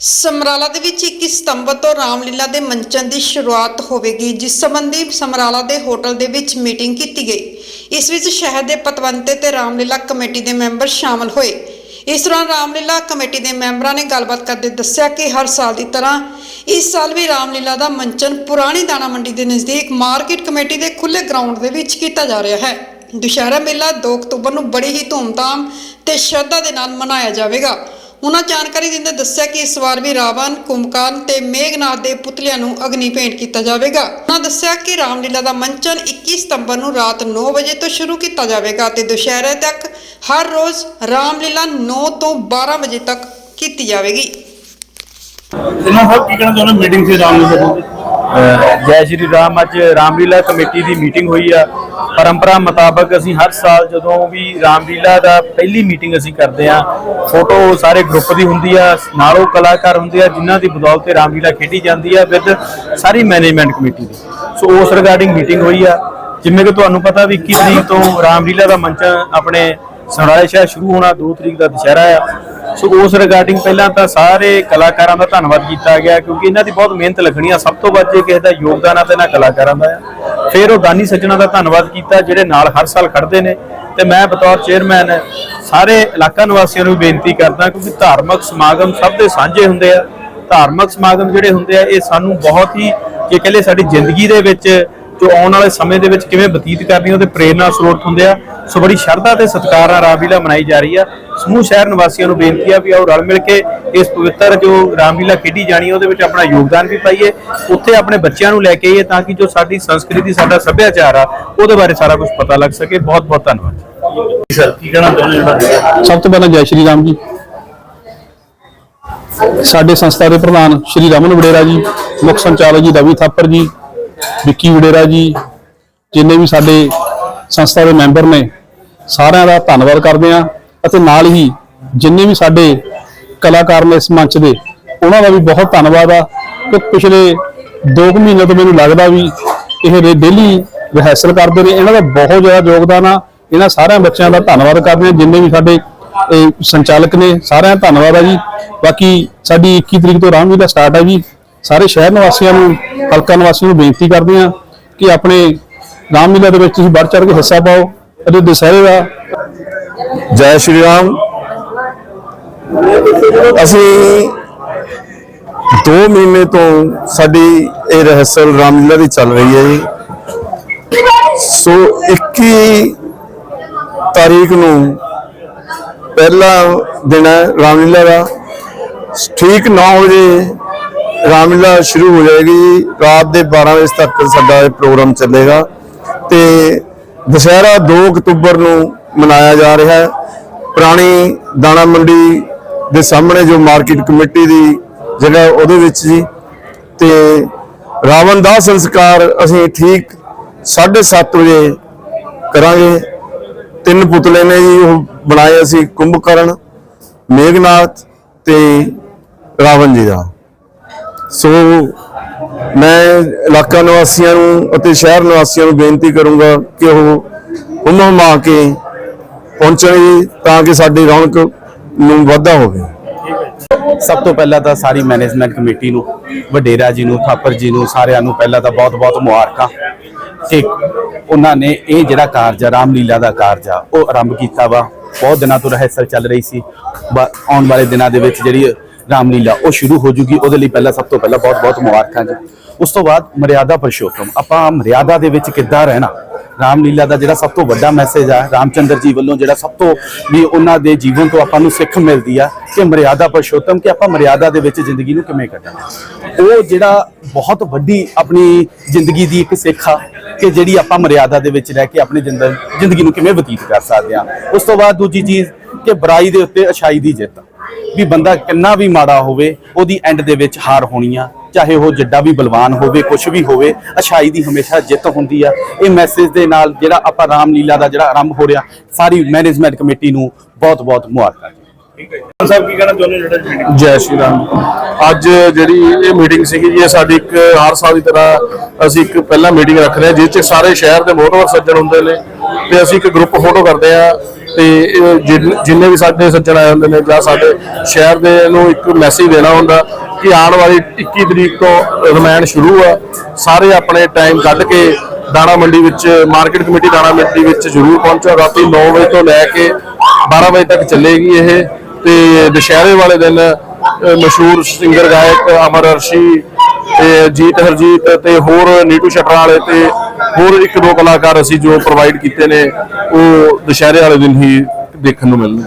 ਸਮਰਾਲਾ ਦੇ ਵਿੱਚ 21 ਸਤੰਬਰ ਤੋਂ ਰਾਮਲੀਲਾ ਦੇ ਮੰਚਨ ਦੀ ਸ਼ੁਰੂਆਤ ਹੋਵੇਗੀ, ਜਿਸ ਸੰਬੰਧੀ ਸਮਰਾਲਾ ਦੇ ਹੋਟਲ ਦੇ ਵਿੱਚ ਮੀਟਿੰਗ ਕੀਤੀ ਗਈ। ਇਸ ਵਿੱਚ ਸ਼ਹਿਰ ਦੇ ਪਤਵੰਤੇ ਤੇ ਰਾਮਲੀਲਾ ਕਮੇਟੀ ਦੇ ਮੈਂਬਰ ਸ਼ਾਮਲ ਹੋਏ। ਇਸ ਦੌਰਾਨ ਰਾਮਲੀਲਾ ਕਮੇਟੀ ਦੇ ਮੈਂਬਰਾਂ ਨੇ ਗੱਲਬਾਤ ਕਰਦੇ ਦੱਸਿਆ ਕਿ ਹਰ ਸਾਲ ਦੀ ਤਰ੍ਹਾਂ ਇਸ ਸਾਲ ਵੀ ਰਾਮਲੀਲਾ ਦਾ ਮੰਚਨ ਪੁਰਾਣੀ ਦਾਣਾ ਮੰਡੀ ਦੇ ਨਜ਼ਦੀਕ ਮਾਰਕੀਟ ਕਮੇਟੀ ਦੇ ਖੁੱਲੇ ਗਰਾਊਂਡ ਦੇ ਵਿੱਚ ਕੀਤਾ ਜਾ ਰਿਹਾ ਹੈ। ਦੁਸ਼ਹਿਰਾ ਮੇਲਾ 2 ਅਕਤੂਬਰ ਨੂੰ ਬੜੀ ਹੀ ਧੂਮਧਾਮ ਤੇ ਸ਼ਰਧਾ ਦੇ ਨਾਲ ਮਨਾਇਆ ਜਾਵੇਗਾ। ਉਹਨਾਂ ਜਾਣਕਾਰੀ ਦਿੰਦੇ ਦੱਸਿਆ ਕਿ ਇਸ ਵਾਰ ਵੀ ਰਾਵਣ ਕੁੰਭਕਰਨ ਤੇ ਮੇਘਨਾਥ ਦੇ ਪੁਤਲਿਆਂ ਨੂੰ ਅਗਨੀ ਭੇਂਟ ਕੀਤਾ ਜਾਵੇਗਾ। ਉਹਨਾਂ ਦੱਸਿਆ ਕਿ ਰਾਮਲੀਲਾ ਦਾ ਮੰਚਨ 21 ਸਤੰਬਰ ਨੂੰ ਰਾਤ 9 ਵਜੇ ਤੋਂ ਸ਼ੁਰੂ ਕੀਤਾ ਜਾਵੇਗਾ ਤੇ ਦੁਸ਼ਹਿਰੇ ਤੱਕ ਹਰ ਰੋਜ਼ ਰਾਮਲੀਲਾ 9 ਤੋਂ 12 ਵਜੇ ਤੱਕ ਕੀਤੀ ਜਾਵੇਗੀ। ਇਹਨਾਂ ਸਭ ਕੀ ਕਹਿਣਾ ਚਾਹੁੰਦੇ ਮੀਟਿੰਗ ਸੀ ਰਾਮ ਜੀ ਸ਼੍ਰੀ ਰਾਮ ਅੱਜ ਰਾਮਲੀਲਾ ਕਮੇਟੀ ਦੀ ਮੀਟਿੰਗ ਹੋਈ ਆ। ਪਰੰਪਰਾ ਮੁਤਾਬਕ ਅਸੀਂ ਹਰ ਸਾਲ ਜਦੋਂ ਵੀ ਰਾਮਲੀਲਾ ਦਾ ਪਹਿਲੀ ਮੀਟਿੰਗ ਅਸੀਂ ਕਰਦੇ ਆ ਫੋਟੋ ਸਾਰੇ ਗਰੁੱਪ ਦੀ ਹੁੰਦੀ ਆ, ਨਾਲ ਉਹ ਕਲਾਕਾਰ ਹੁੰਦੇ ਆ ਜਿਨ੍ਹਾਂ ਦੀ ਬਦੌਲਤ ਰਾਮਲੀਲਾ ਖੇਡੀ ਜਾਂਦੀ ਆ ਵਿਦ ਸਾਰੀ ਮੈਨੇਜਮੈਂਟ ਕਮੇਟੀ ਦੀ। ਸੋ ਉਸ ਰਿਗਾਰਡਿੰਗ ਮੀਟਿੰਗ ਹੋਈ ਆ। ਜਿਵੇਂ ਕਿ ਤੁਹਾਨੂੰ ਪਤਾ ਵੀ 21 ਤਰੀਕ ਤੋਂ ਰਾਮਲੀਲਾ ਦਾ ਮੰਚ ਆਪਣੇ ਸਮਰਾਲੇ ਸ਼ਹਿਰ ਸ਼ੁਰੂ ਹੋਣਾ 2 ਤਰੀਕ ਦਾ ਦੁਸ਼ਹਿਰਾ ਆ। ਸੋ ਉਸ ਰਿਗਾਰਡਿੰਗ ਪਹਿਲਾਂ ਤਾਂ ਸਾਰੇ ਕਲਾਕਾਰਾਂ ਦਾ ਧੰਨਵਾਦ ਕੀਤਾ ਗਿਆ ਕਿਉਂਕਿ ਇਹਨਾਂ ਦੀ ਬਹੁਤ ਮਿਹਨਤ ਲੱਗਣੀ ਆ। ਸਭ ਤੋਂ ਵੱਧ ਜੇ ਕਿਸੇ ਦਾ ਯੋਗਦਾਨ ਆ ਤੇ ਇਹਨਾਂ ਕਲਾਕਾਰਾਂ ਦਾ ਆ। ਫਿਰ ਉਹ ਦਾਨੀ ਸੱਜਣਾ ਦਾ ਧੰਨਵਾਦ ਕੀਤਾ, ਜਿਹੜੇ ਨਾਲ ਹਰ ਸਾਲ ਖੜਦੇ ਨੇ ਤੇ ਮੈਂ ਬਤੌਰ ਚੇਅਰਮੈਨ ਸਾਰੇ ਇਲਾਕਾ ਨਿਵਾਸੀਆਂ ਨੂੰ ਬੇਨਤੀ ਕਰਦਾ ਕਿਉਂਕਿ ਧਾਰਮਿਕ ਸਮਾਗਮ ਸਭ ਦੇ ਸਾਂਝੇ ਹੁੰਦੇ ਆ। ਧਾਰਮਿਕ ਸਮਾਗਮ ਜਿਹੜੇ ਹੁੰਦੇ ਆ, ਇਹ ਸਾਨੂੰ ਬਹੁਤ ਹੀ, ਜੇ ਕਹਿੰਦੇ ਸਾਡੀ ਜ਼ਿੰਦਗੀ ਦੇ ਵਿੱਚ ਜੋ ਆਉਣ ਵਾਲੇ ਸਮੇਂ ਦੇ ਵਿੱਚ ਕਿਵੇਂ ਬਤੀਤ ਕਰਨੀ ਉਹਦੇ ਪ੍ਰੇਰਨਾ ਸਰੋਤ ਹੁੰਦੇ ਆ। ਸੋ ਬੜੀ ਸ਼ਰਧਾ ਤੇ ਸਤਿਕਾਰ ਨਾਲ ਰਾਮਲੀਲਾ ਮਨਾਈ ਜਾ ਰਹੀ ਆ। ਸਮੂਹ ਸ਼ਹਿਰ ਨਿਵਾਸੀਆਂ ਨੂੰ ਬੇਨਤੀ ਆ ਵੀ ਆਓ ਰਲ ਮਿਲ ਕੇ ਇਸ ਪਵਿੱਤਰ ਜੋ ਰਾਮਲੀਲਾ ਖੇਡੀ ਜਾਣੀ ਉਹਦੇ ਵਿੱਚ ਆਪਣਾ ਯੋਗਦਾਨ ਵੀ ਪਾਈਏ ਉੱਥੇ ਆਪਣੇ ਬੱਚਿਆਂ ਨੂੰ ਲੈ ਕੇ ਆਈਏ ਤਾਂ ਕਿ ਜੋ ਸਾਡੀ ਸੰਸਕ੍ਰਿਤੀ ਸਾਡਾ ਸੱਭਿਆਚਾਰ ਆ ਉਹਦੇ ਬਾਰੇ ਸਾਰਾ ਕੁਝ ਪਤਾ ਲੱਗ ਸਕੇ। ਬਹੁਤ ਬਹੁਤ ਧੰਨਵਾਦ ਸਰ ਕੀ ਕਹਿਣਾ ਚਾਹੁੰਦੇ ਜਿਹੜਾ ਸਭ ਤੋਂ ਪਹਿਲਾਂ ਜੈ ਸ਼੍ਰੀ ਰਾਮ ਜੀ। ਸਾਡੇ ਸੰਸਥਾ ਦੇ ਪ੍ਰਧਾਨ ਸ਼੍ਰੀ ਰਮਨ ਵਡੇਰਾ ਜੀ ਮੁੱਖ ਸੰਚਾਲਕ ਜੀ ਰਵੀ ਥਾਪਰ ਜੀ ਵਿੱਕੀ ਵਡੇਰਾ ਜੀ, ਜਿੰਨੇ ਵੀ ਸਾਡੇ ਸੰਸਥਾ ਦੇ ਮੈਂਬਰ ਨੇ, ਸਾਰਿਆਂ ਦਾ ਧੰਨਵਾਦ ਕਰਦੇ ਹਾਂ ਅਤੇ ਨਾਲ ਹੀ ਜਿੰਨੇ ਵੀ ਸਾਡੇ ਕਲਾਕਾਰ ਨੇ ਇਸ ਮੰਚ ਦੇ, ਉਹਨਾਂ ਦਾ ਵੀ ਬਹੁਤ ਧੰਨਵਾਦ ਆ ਕਿ ਪਿਛਲੇ 2 ਮਹੀਨੇ ਤੋਂ ਮੈਨੂੰ ਲੱਗਦਾ ਵੀ ਇਹ ਡੇਲੀ ਰਿਹਰਸਲ ਕਰਦੇ ਨੇ, ਇਹਨਾਂ ਦਾ ਬਹੁਤ ਜ਼ਿਆਦਾ ਯੋਗਦਾਨ ਆ। ਇਹਨਾਂ ਸਾਰਿਆਂ ਬੱਚਿਆਂ ਦਾ ਧੰਨਵਾਦ ਕਰਦੇ ਹਾਂ, ਜਿੰਨੇ ਵੀ ਸਾਡੇ ਸੰਚਾਲਕ ਨੇ, ਸਾਰਿਆਂ ਦਾ ਧੰਨਵਾਦ ਆ ਜੀ। ਬਾਕੀ ਸਾਡੀ 21 ਤਰੀਕ ਤੋਂ ਰਾਮਲੀਲਾ ਸਟਾਰਟ ਆ ਜੀ। ਸਾਰੇ ਸ਼ਹਿਰ ਨਿਵਾਸੀਆਂ ਨੂੰ, ਹਲਕਾ ਨਿਵਾਸੀਆਂ ਨੂੰ ਬੇਨਤੀ ਕਰਦੇ ਹਾਂ ਕਿ ਆਪਣੇ ਰਾਮ ਲੀਲਾ ਦੇ ਵਿੱਚ ਤੁਸੀਂ ਵੱਧ ਚੜ੍ਹ ਕੇ ਹਿੱਸਾ ਪਾਓ ਅਤੇ ਦੁਸਹਿਰੇ ਦਾ। ਜੈ ਸ਼੍ਰੀ ਰਾਮ। ਅਸੀਂ 2 ਮਹੀਨੇ ਤੋਂ ਸਾਡੀ ਇਹ ਰਹਿਸਲ ਰਾਮਲੀਲਾ ਦੀ ਚੱਲ ਰਹੀ ਹੈ ਜੀ। ਸੋ 21 ਤਾਰੀਖ ਨੂੰ ਪਹਿਲਾ ਦਿਨ ਹੈ ਰਾਮਲੀਲਾ ਦਾ। ਠੀਕ 9 ਵਜੇ ਰਾਮਲੀਲਾ ਸ਼ੁਰੂ ਹੋ ਜਾਏਗੀ। ਰਾਤ ਦੇ 12 ਵਜੇ ਤੱਕ ਸਾਡਾ ਇਹ ਪ੍ਰੋਗਰਾਮ ਚੱਲੇਗਾ। ਤੇ ਦੁਸਹਿਰਾ 2 ਅਕਤੂਬਰ ਨੂੰ ਮਨਾਇਆ ਜਾ ਰਿਹਾ ਹੈ। ਪੁਰਾਣੀ ਦਾਣਾ ਮੰਡੀ ਦੇ ਸਾਹਮਣੇ ਜੋ ਮਾਰਕੀਟ ਕਮੇਟੀ ਦੀ ਜਗ੍ਹਾ ਉਹਦੇ ਵਿੱਚ ਜੀ। ਤੇ ਰਾਵਣ ਦਾ ਸੰਸਕਾਰ ਅਸੀਂ ਠੀਕ 7:30 ਵਜੇ ਕਰਾਂਗੇ। ਤਿੰਨ ਪੁਤਲੇ ਨੇ ਜੀ ਉਹ ਬਣਾਏ ਅਸੀਂ ਕੁੰਭਕਰਨ, ਮੇਘਨਾਥ ਤੇ ਰਾਵਣ ਜੀ ਦਾ। ਸੋ ਮੈਂ ਇਲਾਕਾ ਨਿਵਾਸੀਆਂ ਨੂੰ ਅਤੇ ਸ਼ਹਿਰ ਨਿਵਾਸੀਆਂ ਨੂੰ ਬੇਨਤੀ ਕਰੂੰਗਾ ਕਿ ਉਹ ਹੁਮ ਹੁਮਾ ਕੇ ਪਹੁੰਚਣ ਤਾਂ ਕਿ ਸਾਡੀ ਰੌਣਕ ਨੂੰ ਵਾਧਾ ਹੋਵੇ। ਸਭ ਤੋਂ ਪਹਿਲਾਂ ਤਾਂ ਸਾਰੀ ਮੈਨੇਜਮੈਂਟ ਕਮੇਟੀ ਨੂੰ, ਵਡੇਰਾ ਜੀ ਨੂੰ, ਥਾਪਰ ਜੀ ਨੂੰ, ਸਾਰਿਆਂ ਨੂੰ ਪਹਿਲਾਂ ਤਾਂ ਬਹੁਤ-ਬਹੁਤ ਮੁਬਾਰਕਾਂ ਕਿ ਉਹਨਾਂ ਨੇ ਇਹ ਜਿਹੜਾ ਕਾਰਜ ਆ, ਰਾਮਲੀਲਾ ਦਾ ਕਾਰਜ ਆ, ਉਹ ਆਰੰਭ ਕੀਤਾ ਵਾ। ਬਹੁਤ ਦਿਨਾਂ ਤੋਂ ਰਹਿਸਲ ਚੱਲ ਰਹੀ ਸੀ, ਬ- ਆਉਣ ਵਾਲੇ ਦਿਨਾਂ ਦੇ ਵਿੱਚ ਜਿਹੜੀ ਰਾਮਲੀਲਾ ਉਹ ਸ਼ੁਰੂ ਹੋ ਜੂਗੀ, ਉਹਦੇ ਲਈ ਪਹਿਲਾਂ ਸਭ ਤੋਂ ਪਹਿਲਾਂ ਬਹੁਤ-ਬਹੁਤ ਮੁਬਾਰਕਾਂ ਜੀ। ਉਸ ਤੋਂ ਬਾਅਦ ਮਰਿਆਦਾ ਪੁਰਸ਼ੋਤਮ। ਆਪਾਂ ਮਰਿਆਦਾ ਦੇ ਵਿੱਚ ਕਿੱਦਾਂ ਰਹਿਣਾ? ਰਾਮਲੀਲਾ ਦਾ ਜਿਹੜਾ ਸਭ ਤੋਂ ਵੱਡਾ ਮੈਸੇਜ ਆ, ਰਾਮਚੰਦਰ ਜੀ ਵੱਲੋਂ ਜਿਹੜਾ ਸਭ ਤੋਂ ਵੀ ਉਹਨਾਂ ਦੇ ਜੀਵਨ ਤੋਂ ਆਪਾਂ ਨੂੰ ਸਿੱਖ ਮਿਲਦੀ ਆ ਕਿ ਮਰਿਆਦਾ ਪੁਰਸ਼ੋਤਮ, ਕਿ ਆਪਾਂ ਮਰਿਆਦਾ ਦੇ ਵਿੱਚ ਜ਼ਿੰਦਗੀ ਨੂੰ ਕਿਵੇਂ ਕੱਟਣਾ ਉਹ ਜਿਹੜਾ ਬਹੁਤ ਵੱਡੀ ਆਪਣੀ ਜ਼ਿੰਦਗੀ ਦੀ ਇੱਕ ਸਿੱਖ ਆ, ਕਿ ਜਿਹੜੀ ਆਪਾਂ ਮਰਿਆਦਾ ਦੇ ਵਿੱਚ ਰਹਿ ਕੇ ਆਪਣੀ ਜ਼ਿੰਦ- ਜ਼ਿੰਦਗੀ ਨੂੰ ਕਿਵੇਂ ਬਤੀਤ ਕਰ ਸਕਦੇ ਆ। ਉਸ ਤੋਂ ਬਾਅਦ ਦੂਜੀ ਚੀਜ਼, ਕਿ ਬੁਰਾਈ ਦੇ ਉੱਤੇ ਅਛਾਈ ਦੀ ਜਿੱਤ। ਵੀ ਬੰਦਾ ਕਿੰਨਾ ਵੀ ਮਾੜਾ ਹੋਵੇ ਉਹਦੀ ਐਂਡ ਦੇ ਵਿੱਚ ਹਾਰ ਹੋਣੀ ਆ। ਚਾਹੇ ਉਹ ਜਿੱਡਾ ਵੀ ਬਲਵਾਨ ਹੋਵੇ ਕੁਝ ਵੀ ਹੋਵੇ ਅਛਾਈ ਦੀ ਹਮੇਸ਼ਾ ਜਿੱਤ ਹੁੰਦੀ ਆ। ਇਹ ਮੈਸੇਜ ਦੇ ਨਾਲ ਜਿਹੜਾ ਆਪਾਂ ਰਾਮਲੀਲਾ ਦਾ ਜਿਹੜਾ ਆਰੰਭ ਹੋ ਰਿਹਾ ਸਾਰੀ ਮੈਨੇਜਮੈਂਟ ਕਮੇਟੀ ਨੂੰ ਬਹੁਤ ਬਹੁਤ ਮੁਬਾਰਕਾਂ ਸਾਹਿਬ ਕੀ ਕਹਿਣਾ ਚਾਹੁੰਦੇ ਜਿਹੜਾ ਜੈ ਸ਼੍ਰੀ ਰਾਮ। ਅੱਜ ਜਿਹੜੀ ਇਹ ਮੀਟਿੰਗ ਸੀਗੀ ਜੀ ਇਹ ਸਾਡੀ ਇੱਕ ਹਰ ਸਾਲ ਦੀ ਤਰ੍ਹਾਂ ਅਸੀਂ ਇੱਕ ਪਹਿਲਾਂ ਮੀਟਿੰਗ ਰੱਖ ਰਹੇ ਹਾਂ ਜਿਸ 'ਚ ਸਾਰੇ ਸ਼ਹਿਰ ਦੇ ਮੋਹਤਵਰ ਸੱਜਣ ਹੁੰਦੇ ਨੇ। ਤੇ ਅਸੀਂ ਇੱਕ ਗਰੁੱਪ ਫੋਟੋ ਕਰਦੇ ਆ ਤੇ ਇਹ ਜਿਨ- ਜਿੰਨੇ ਵੀ ਸਾਡੇ ਸੱਜਣ ਆਏ ਹੁੰਦੇ ਨੇ ਜਾਂ ਸਾਡੇ ਸ਼ਹਿਰ ਦੇ ਨੂੰ ਇੱਕ ਮੈਸੇਜ ਦੇਣਾ ਹੁੰਦਾ ਕਿ ਆਉਣ ਵਾਲੀ 21 ਤਰੀਕ ਤੋਂ ਰਮਾਇਣ ਸ਼ੁਰੂ ਆ, ਸਾਰੇ ਆਪਣੇ ਟਾਈਮ ਕੱਢ ਕੇ ਦਾਣਾ ਮੰਡੀ ਵਿੱਚ ਮਾਰਕੀਟ ਕਮੇਟੀ ਦਾਣਾ ਮੰਡੀ ਵਿੱਚ ਜ਼ਰੂਰ ਪਹੁੰਚੋ। ਰਾਤੀ 9 ਵਜੇ ਤੋਂ ਲੈ ਕੇ 12 ਵਜੇ ਤੱਕ ਚੱਲੇਗੀ ਇਹ। ਤੇ ਦੁਸ਼ਹਿਰੇ ਵਾਲੇ ਦਿਨ ਮਸ਼ਹੂਰ ਸਿੰਗਰ ਗਾਇਕ ਅਮਰ ਅਰਸ਼ੀ ਤੇ ਜੀਤ ਹਰਜੀਤ ਤੇ ਹੋਰ ਨੀਟੂ ਸ਼ਟਰਾਂ ਵਾਲੇ ਤੇ ਹੋਰ ਇੱਕ ਦੋ ਕਲਾਕਾਰ ਅਸੀਂ ਜੋ ਪ੍ਰੋਵਾਈਡ ਕੀਤੇ ਨੇ, ਉਹ ਦੁਸ਼ਹਿਰੇ ਵਾਲੇ ਦਿਨ ਹੀ ਦੇਖਣ ਨੂੰ ਮਿਲਣਗੇ।